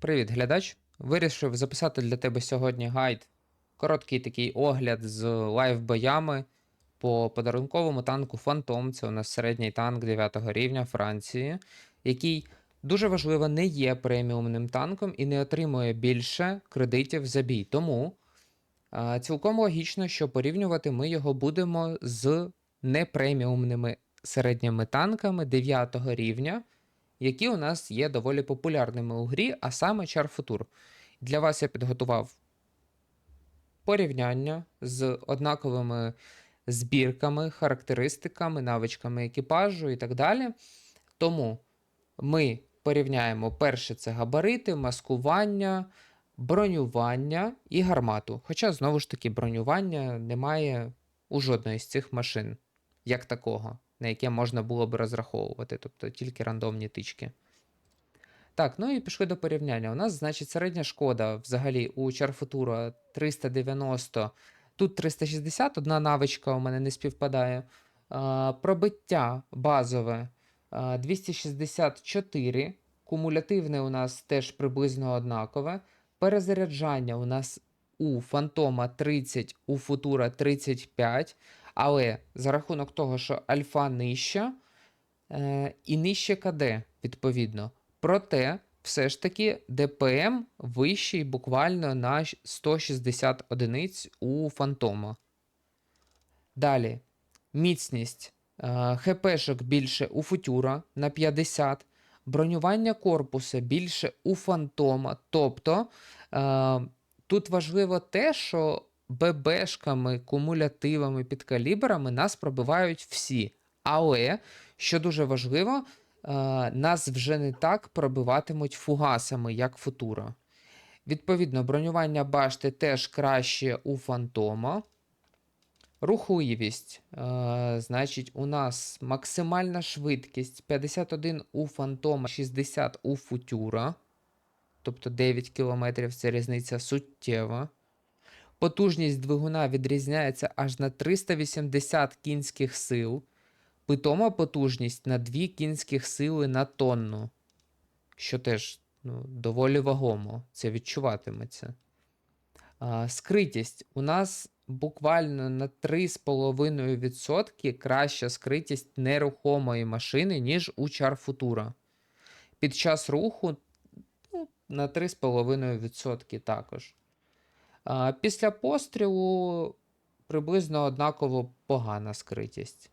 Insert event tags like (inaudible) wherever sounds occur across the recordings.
Привіт, глядач. Вирішив записати для тебе сьогодні гайд. Короткий такий огляд з лайв-боями по подарунковому танку Фантом. Це у нас середній танк 9 рівня Франції, який дуже важливо не є преміумним танком і не отримує більше кредитів за бій. Тому а, цілком логічно, що порівнювати ми його будемо з непреміумними середніми танками 9 рівня які у нас є доволі популярними у грі, а саме Futur. Для вас я підготував порівняння з однаковими збірками, характеристиками, навичками екіпажу і так далі. Тому ми порівняємо перше це габарити, маскування, бронювання і гармату. Хоча, знову ж таки, бронювання немає у жодної з цих машин, як такого на яке можна було б розраховувати, тобто тільки рандомні тички. Так, ну і пішли до порівняння. У нас, значить, середня шкода взагалі у Чарфутура 390, тут 360, одна навичка у мене не співпадає. А, пробиття базове а, 264, кумулятивне у нас теж приблизно однакове. Перезаряджання у нас у Фантома 30, у Футура 35. Але за рахунок того, що альфа нижча е, і нижче КД, відповідно. Проте, все ж таки, ДПМ вищий буквально на 160 одиниць у Фантома. Далі, міцність е, ХПшок більше у Футюра на 50, бронювання корпуса більше у Фантома. Тобто е, тут важливо те, що ББшками, кумулятивами, підкалібрами нас пробивають всі. Але, що дуже важливо, е, нас вже не так пробиватимуть фугасами, як футура. Відповідно, бронювання башти теж краще у фантома. Рухливість. Е, значить, у нас максимальна швидкість 51 у фантома, 60 у футюра. Тобто 9 км це різниця суттєва. Потужність двигуна відрізняється аж на 380 кінських сил, питома потужність на 2 кінських сили на тонну, що теж ну, доволі вагомо, це відчуватиметься. А, скритість у нас буквально на 3,5% краща скритість нерухомої машини, ніж у Futura. Під час руху ну, на 3,5% також. Після пострілу приблизно однаково погана скритість.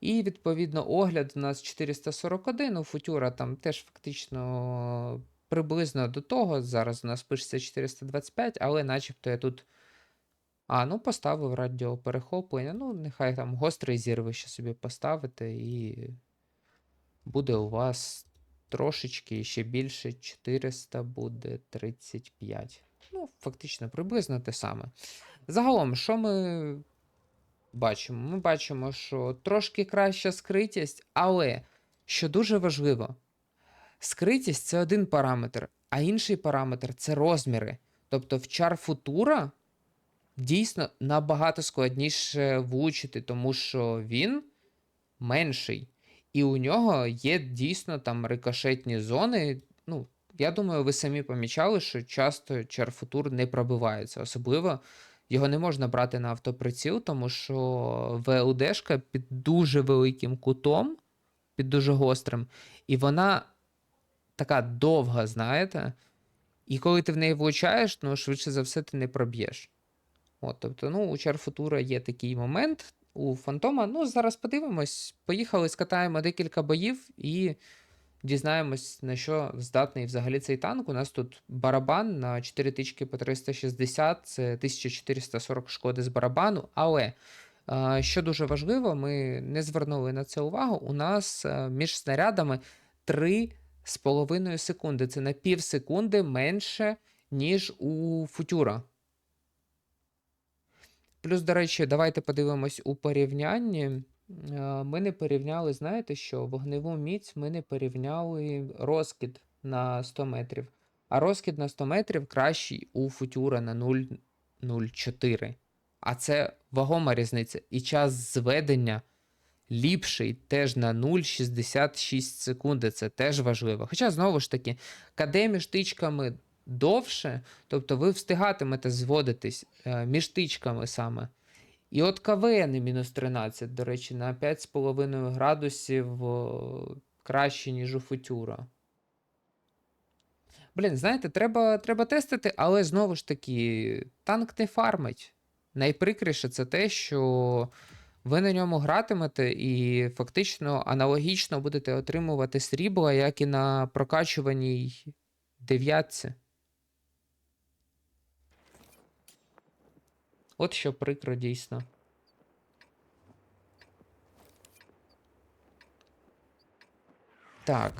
І, відповідно, огляд у нас 441, у Футюра там теж фактично приблизно до того. Зараз у нас пишеться 425, але начебто я тут. А, ну поставив радіоперехоплення. Ну, нехай там гострий зір ви собі поставите, і буде у вас трошечки ще більше 400 буде 35. Ну, фактично, приблизно те саме. Загалом, що ми бачимо? Ми бачимо, що трошки краща скритість, але що дуже важливо, скритість це один параметр, а інший параметр це розміри. Тобто в Char Futura дійсно набагато складніше влучити, тому що він менший. І у нього є дійсно там рикошетні зони. ну, я думаю, ви самі помічали, що часто Чарфутур не пробивається. Особливо його не можна брати на автоприціл, тому що ВЛДшка під дуже великим кутом, під дуже гострим, і вона така довга, знаєте. І коли ти в неї влучаєш, ну, швидше за все, ти не проб'єш. От, тобто, ну, у Чарфутура є такий момент. У Фантома, ну, зараз подивимось. Поїхали, скатаємо декілька боїв і дізнаємось, на що здатний взагалі цей танк. У нас тут барабан на 4 тички по 360, це 1440 шкоди з барабану. Але, що дуже важливо, ми не звернули на це увагу. У нас е, між снарядами 3,5 секунди. Це на пів секунди менше, ніж у футюра. Плюс, до речі, давайте подивимось у порівнянні. Е, Ми не порівняли, знаєте що? Вогневу міць ми не порівняли розкид на 100 метрів. А розкид на 100 метрів кращий у футюра на 0,04. А це вагома різниця. І час зведення ліпший теж на 0,66 секунди. Це теж важливо. Хоча, знову ж таки, КД між тичками довше, тобто ви встигатимете зводитись е, між тичками саме. І от КВН мінус 13, до речі, на 5,5 градусів краще, ніж у футюра. Блін, знаєте, треба, треба тестити, але знову ж таки, танк не фармить. Найприкріше це те, що ви на ньому гратимете і фактично аналогічно будете отримувати срібла, як і на прокачуваній дев'ятці. От що прикро дійсно. Так,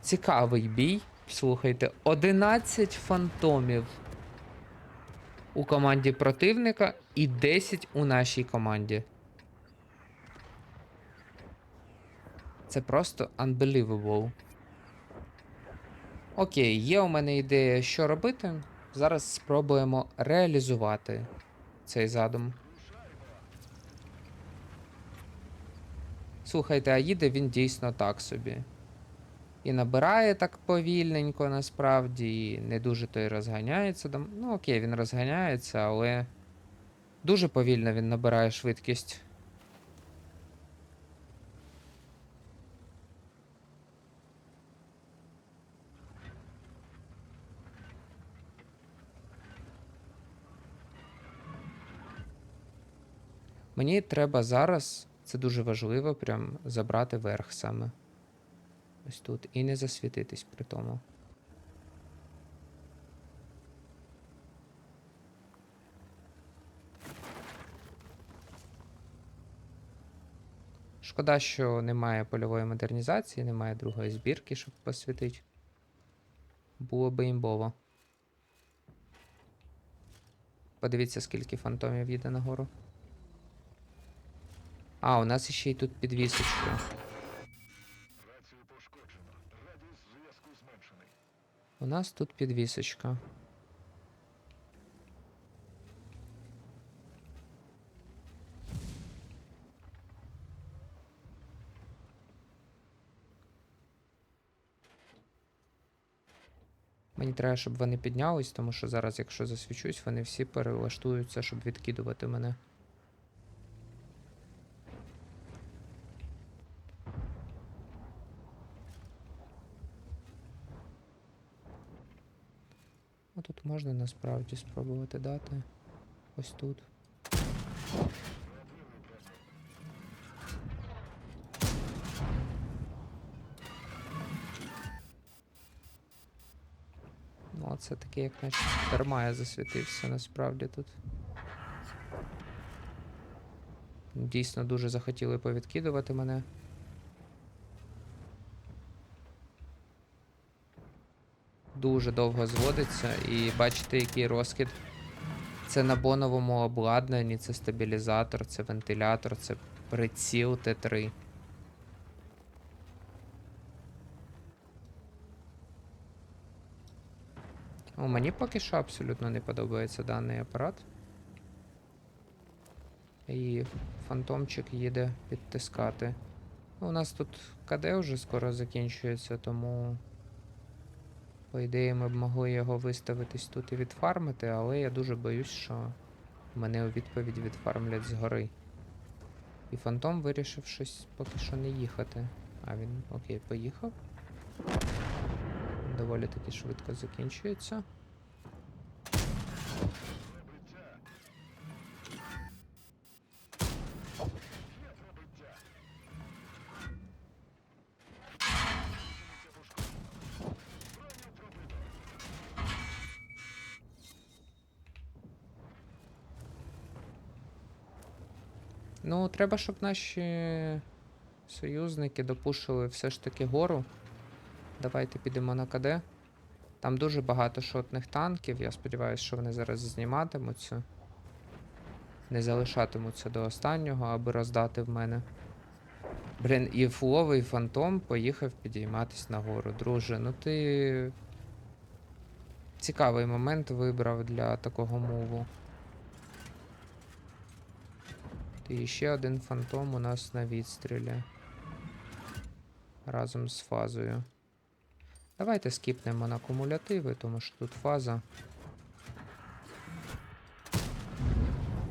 цікавий бій. Слухайте, 11 фантомів у команді противника і 10 у нашій команді. Це просто unbelievable. Окей, є у мене ідея, що робити. Зараз спробуємо реалізувати цей задум. Слухайте, а їде він дійсно так собі. І набирає так повільненько, насправді, і не дуже то й розганяється. Ну, окей, він розганяється, але дуже повільно він набирає швидкість. Мені треба зараз, це дуже важливо, прям забрати верх саме. Ось тут. І не засвітитись при тому. Шкода, що немає польової модернізації, немає другої збірки, щоб посвітити. Було би імбово. Подивіться, скільки фантомів їде нагору. А, у нас ще й тут підвісочка. У нас тут підвісочка. Мені треба, щоб вони піднялись, тому що зараз, якщо засвічусь, вони всі перелаштуються, щоб відкидувати мене. Тут можна насправді спробувати дати. Ось тут. Ну, це таке, як наче дарма засвітився насправді тут. Дійсно дуже захотіли повідкидувати мене. Дуже довго зводиться і бачите, який розкид. Це на боновому обладнанні, це стабілізатор, це вентилятор, це приціл Т3. О, мені поки що абсолютно не подобається даний апарат. І фантомчик їде підтискати. У нас тут КД вже скоро закінчується, тому. По ідеї, ми б могли його виставитись тут і відфармити, але я дуже боюсь, що мене у відповідь відфармлять згори. І фантом вирішив щось поки що не їхати. А він окей, поїхав. Доволі таки швидко закінчується. Ну, треба, щоб наші союзники допушили все ж таки гору. Давайте підемо на КД. Там дуже багато шотних танків. Я сподіваюся, що вони зараз зніматимуться. Не залишатимуться до останнього, аби роздати в мене. Блін, і фуловий фантом поїхав підійматись нагору. Друже, ну ти. Цікавий момент вибрав для такого муву. І ще один фантом у нас на відстрілі. Разом з фазою. Давайте скіпнемо на кумулятиви, тому що тут фаза.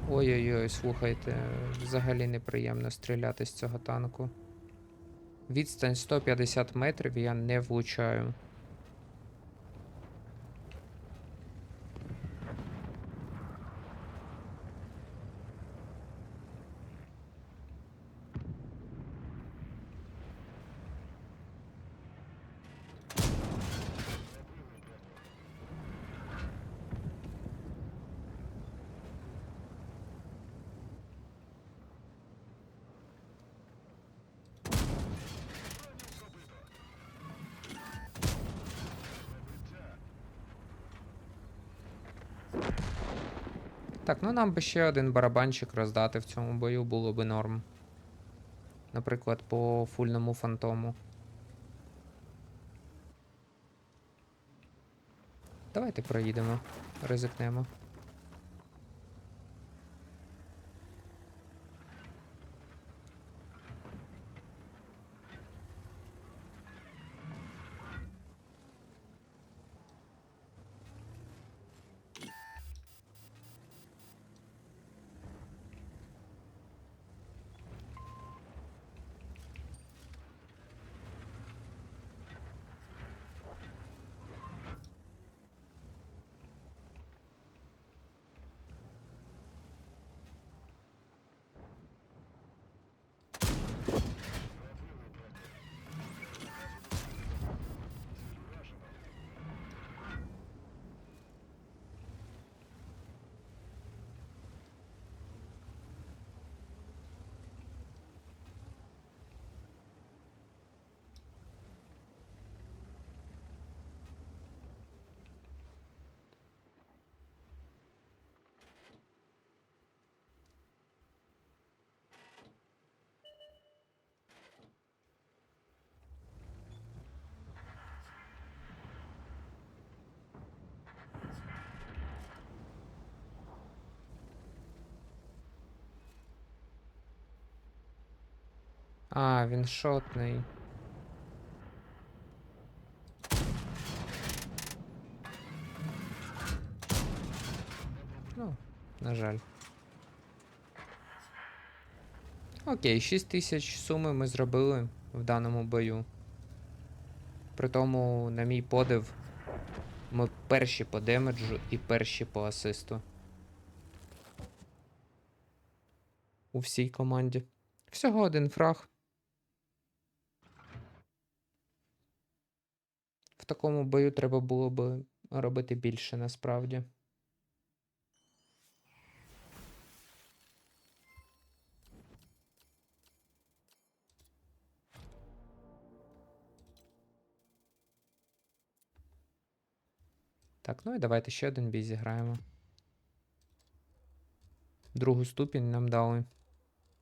Ой-ой-ой, слухайте, взагалі неприємно стріляти з цього танку. Відстань 150 метрів я не влучаю. Так, ну нам би ще один барабанчик роздати в цьому бою було би норм. Наприклад, по фульному фантому. Давайте проїдемо, ризикнемо. А, він шотний. Ну, на жаль. Окей, 6 тисяч суми ми зробили в даному бою. При тому, на мій подив, ми перші по демеджу і перші по асисту. У всій команді. Всього один фраг. В такому бою треба було би робити більше насправді. Так, ну і давайте ще один бій зіграємо. Другу ступінь нам дали.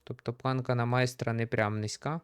Тобто планка на майстра не прям низька.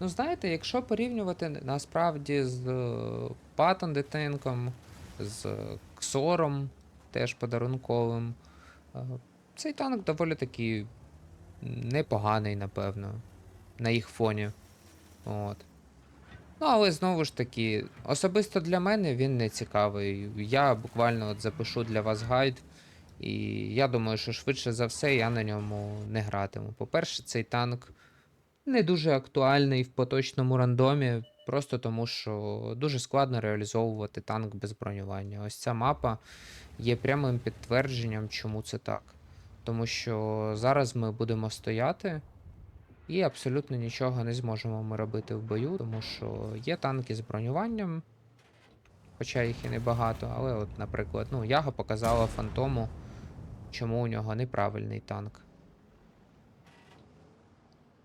Ну, знаєте, якщо порівнювати насправді з Паттон Детенком, з Ксором, теж подарунковим, е, цей танк доволі таки непоганий, напевно, на їх фоні. От. Ну, але знову ж таки, особисто для мене він не цікавий. Я буквально от запишу для вас гайд, і я думаю, що швидше за все я на ньому не гратиму. По-перше, цей танк не дуже актуальний в поточному рандомі, просто тому що дуже складно реалізовувати танк без бронювання. Ось ця мапа є прямим підтвердженням, чому це так. Тому що зараз ми будемо стояти і абсолютно нічого не зможемо ми робити в бою, тому що є танки з бронюванням, хоча їх і небагато, але от, наприклад, ну, Яга показала фантому, чому у нього неправильний танк.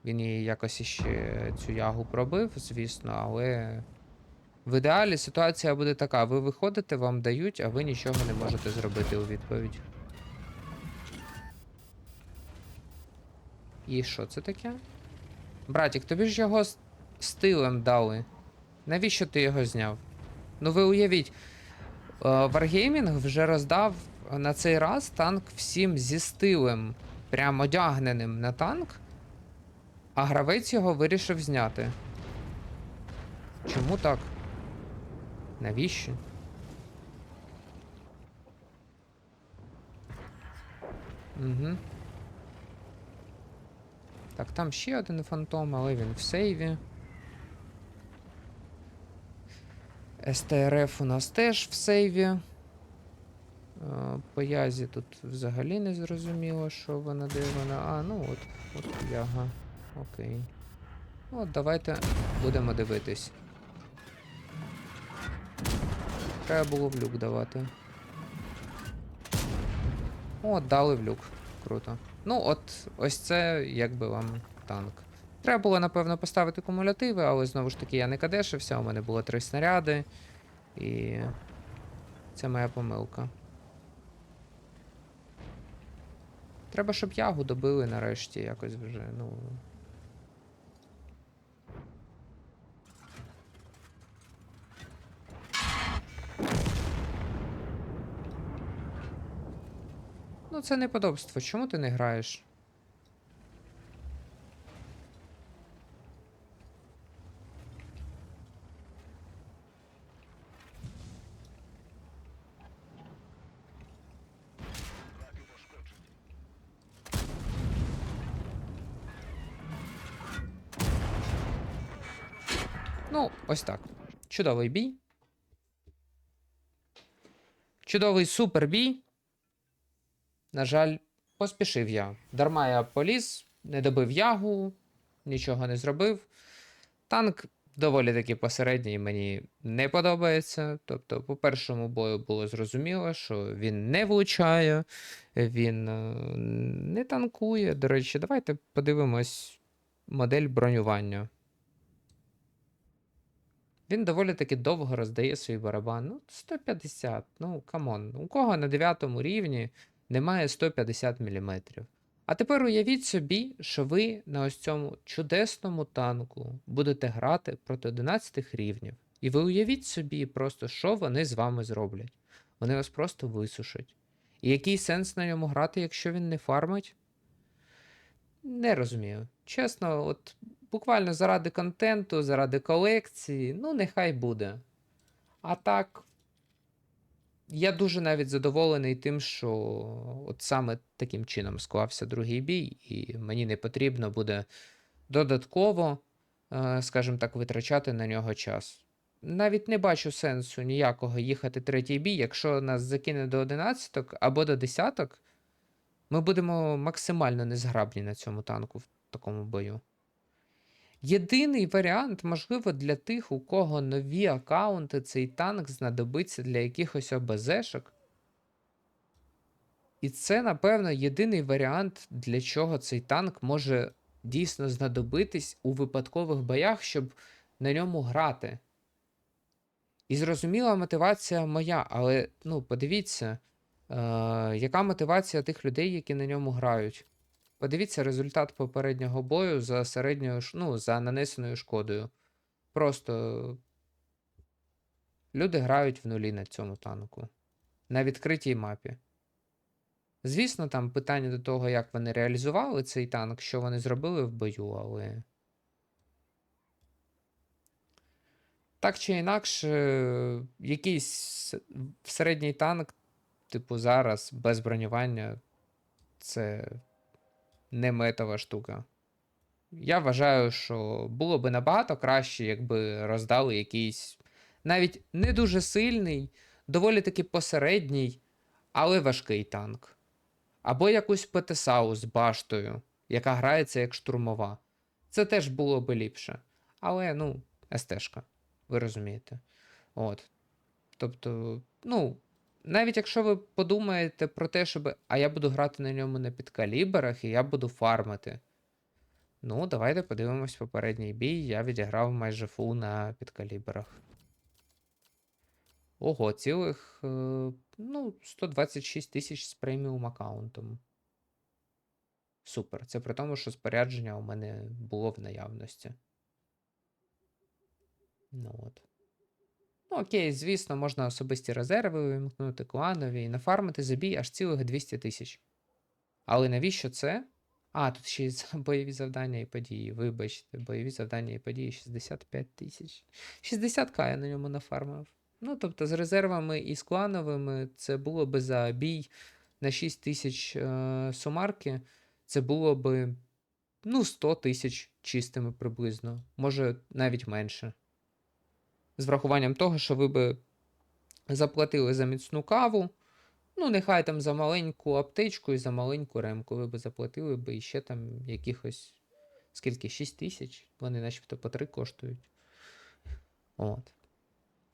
Він її якось іще цю ягу пробив, звісно, але в ідеалі ситуація буде така: ви виходите, вам дають, а ви нічого не можете зробити у відповідь. І що це таке? Братік, тобі ж його стилем дали. Навіщо ти його зняв? Ну ви уявіть, е, Wargaming вже роздав на цей раз танк всім зі стилем, прям одягненим на танк, а гравець його вирішив зняти. Чому так? Навіщо? Угу. Так, там ще один фантом, але він в сейві. СТРФ у нас теж в сейві. Е, По язі тут взагалі не зрозуміло, що вона, де вона. А, ну от, от яга. Окей. Ну, От давайте будемо дивитись. Треба було в люк давати. О, дали в люк. Круто. Ну, от ось це якби вам танк. Треба було, напевно, поставити кумулятиви, але знову ж таки я не кадешився, у мене було три снаряди. І це моя помилка. Треба, щоб ягу добили нарешті якось вже, ну. Ну, це неподобство. Чому ти не граєш? Ну, ось так. Чудовий бій. Чудовий супербій. На жаль, поспішив я. Дарма я поліз, не добив ягу, нічого не зробив. Танк доволі таки посередній, мені не подобається. Тобто, по першому бою було зрозуміло, що він не влучає, він е, не танкує. До речі, давайте подивимось модель бронювання. Він доволі таки довго роздає свій барабан. Ну, 150. Ну, камон. У кого на 9 рівні немає 150 мм. А тепер уявіть собі, що ви на ось цьому чудесному танку будете грати проти 11 рівнів. І ви уявіть собі просто, що вони з вами зроблять. Вони вас просто висушать. І який сенс на ньому грати, якщо він не фармить? Не розумію. Чесно, от буквально заради контенту, заради колекції, ну нехай буде. А так, я дуже навіть задоволений тим, що от саме таким чином склався другий бій, і мені не потрібно буде додатково, е, скажімо так, витрачати на нього час. Навіть не бачу сенсу ніякого їхати третій бій, якщо нас закине до 11 або до десяток, ми будемо максимально незграбні на цьому танку в такому бою. Єдиний варіант, можливо, для тих, у кого нові аккаунти, цей танк знадобиться для якихось ОБЗшок. І це, напевно, єдиний варіант, для чого цей танк може дійсно знадобитись у випадкових боях, щоб на ньому грати. І зрозуміла мотивація моя, але ну, подивіться, е, яка мотивація тих людей, які на ньому грають. Подивіться результат попереднього бою за середньою, ну, за нанесеною шкодою. Просто люди грають в нулі на цьому танку. На відкритій мапі. Звісно, там питання до того, як вони реалізували цей танк, що вони зробили в бою, але. Так чи інакше, якийсь середній танк, типу, зараз без бронювання, це не метова штука. Я вважаю, що було би набагато краще, якби роздали якийсь навіть не дуже сильний, доволі таки посередній, але важкий танк. Або якусь ПТСАУ з баштою, яка грається як штурмова. Це теж було би ліпше. Але, ну, СТшка, ви розумієте. От. Тобто, ну, навіть якщо ви подумаєте про те, щоб. А я буду грати на ньому на підкаліберах і я буду фармити. Ну, давайте подивимось попередній бій. Я відіграв майже фул на підкаліберах. Ого, цілих е, ну, 126 тисяч з преміум аккаунтом. Супер. Це при тому, що спорядження у мене було в наявності. Ну от. Ну, окей, звісно, можна особисті резерви вимкнути, кланові і нафармити за бій аж цілих 200 тисяч. Але навіщо це? А, тут ще й (laughs) бойові завдання і події. Вибачте, бойові завдання і події 65 тисяч. 60к я на ньому нафармив. Ну, тобто, з резервами і з клановими це було би за бій на 6 тисяч е, сумарки. Це було би ну, 100 тисяч чистими приблизно. Може навіть менше. З врахуванням того, що ви би заплатили за міцну каву. Ну, нехай там за маленьку аптечку і за маленьку ремку ви би заплатили би ще там якихось. Скільки? 6 тисяч. Вони начебто по 3 коштують. От.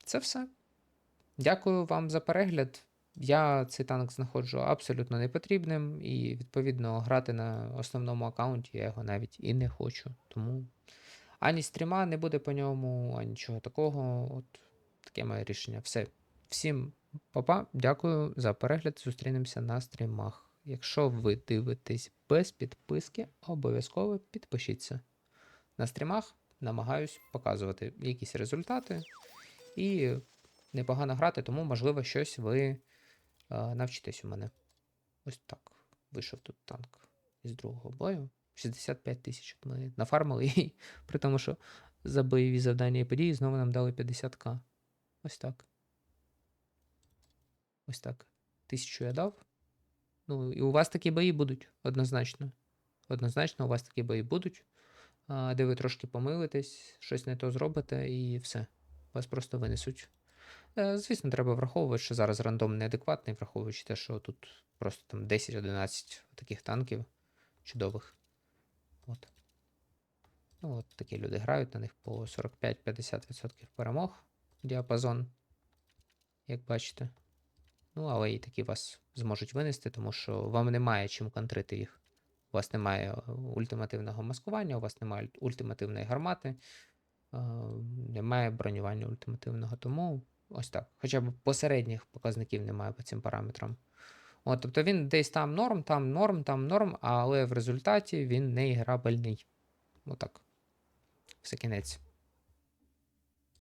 Це все. Дякую вам за перегляд. Я цей танк знаходжу абсолютно непотрібним, і, відповідно, грати на основному аккаунті я його навіть і не хочу. Тому ані стріма не буде по ньому, ані нічого такого. От таке моє рішення. Все. Всім Папа, дякую за перегляд. Зустрінемося на стрімах. Якщо ви дивитесь без підписки, обов'язково підпишіться. На стрімах намагаюсь показувати якісь результати і непогано грати, тому, можливо, щось ви е, навчитесь у мене. Ось так. Вийшов тут танк із другого бою. 65 тисяч ми нафармили, (laughs) і при тому, що за бойові завдання і події знову нам дали 50к. Ось так. Ось так. Тисячу я дав. Ну, і у вас такі бої будуть, однозначно. Однозначно, у вас такі бої будуть, де ви трошки помилитесь, щось не то зробите, і все. Вас просто винесуть. Е, Звісно, треба враховувати, що зараз рандом неадекватний, враховуючи те, що тут просто там 10-11 таких танків чудових. От. Ну, от такі люди грають на них по 45-50% перемог. Діапазон, як бачите. Ну, але і такі вас зможуть винести, тому що вам немає чим контрити їх. У вас немає е, ультимативного маскування, у вас немає ультимативної гармати, е, немає бронювання ультимативного, тому ось так. Хоча б посередніх показників немає по цим параметрам. От, тобто він десь там норм, там норм, там норм, але в результаті він не іграбельний. Отак. Все кінець.